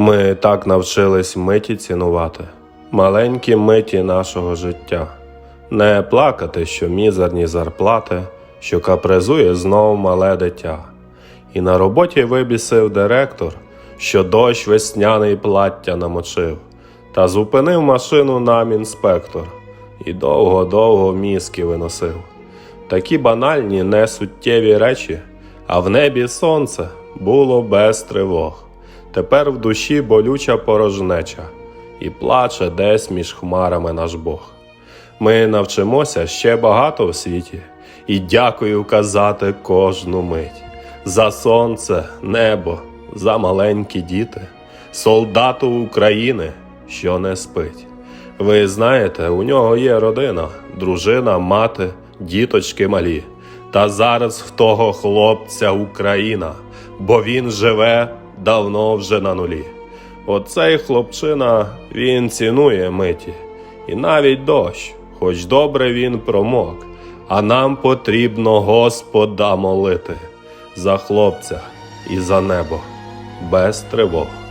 Ми так навчились миті цінувати, маленькі миті нашого життя, не плакати, що мізерні зарплати, що капризує знов мале дитя. І на роботі вибісив директор, що дощ весняний плаття намочив, та зупинив машину нам інспектор і довго-довго мізки виносив. Такі банальні, несуттєві речі, а в небі сонце було без тривог. Тепер в душі болюча порожнеча, і плаче десь між хмарами наш Бог. Ми навчимося ще багато в світі, і дякую казати кожну мить за сонце, небо, за маленькі діти, солдату України, що не спить. Ви знаєте, у нього є родина, дружина, мати, діточки малі. Та зараз в того хлопця Україна, бо він живе давно вже на нулі. Оцей хлопчина він цінує миті, і навіть дощ, хоч добре він промок, а нам потрібно Господа молити за хлопця і за небо без тривог.